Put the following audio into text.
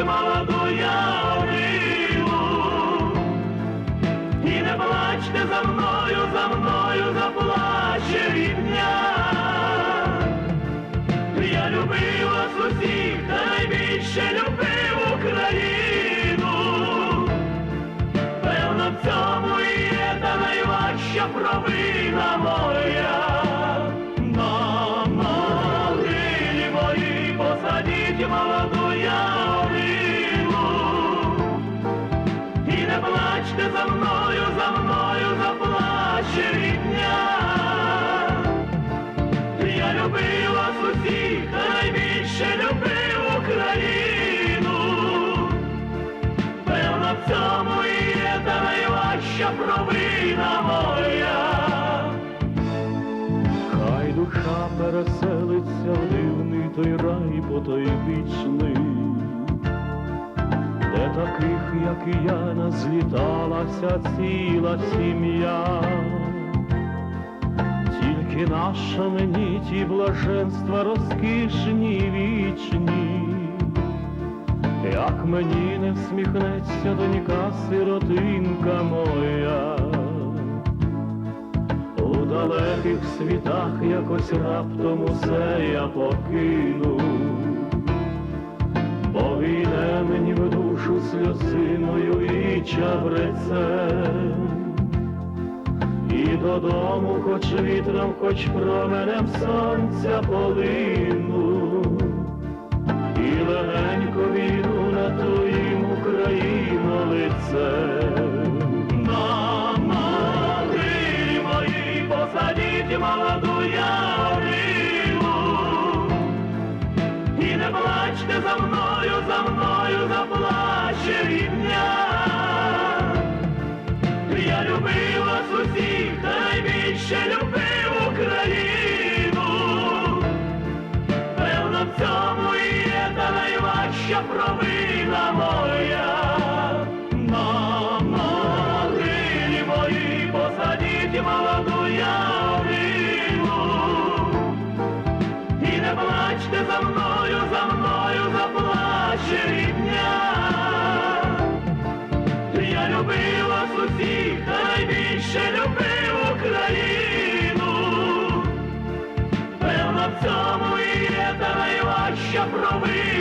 Посадіть молоду ялину, і не плачте за мною, за мною заплаче рідня. Я любив вас усіх, та найбільше любив Україну. Певно, в цьому і є та найважча провина моя. Найважча провина моя. Хай душа переселиться в дивний той рай, бо той вічний, де таких, як і я, назліталася ціла сім'я. Тільки наша мені ті блаженства розкішні вічні, як мені не всміхнеться донька сиротинка моя, у далеких світах якось раптом усе я покину, бо війне мені в душу сльозиною і чабрецем. І додому, хоч вітром, хоч променем сонця полину, молоду ялину, і не плачте за мною, за мною заплаче рідня. Я любив вас усіх, найбільше любив Україну. Певно, в цьому і є та найважча провина найбільше любив Україну. Певно, в цьому і є та найважча провина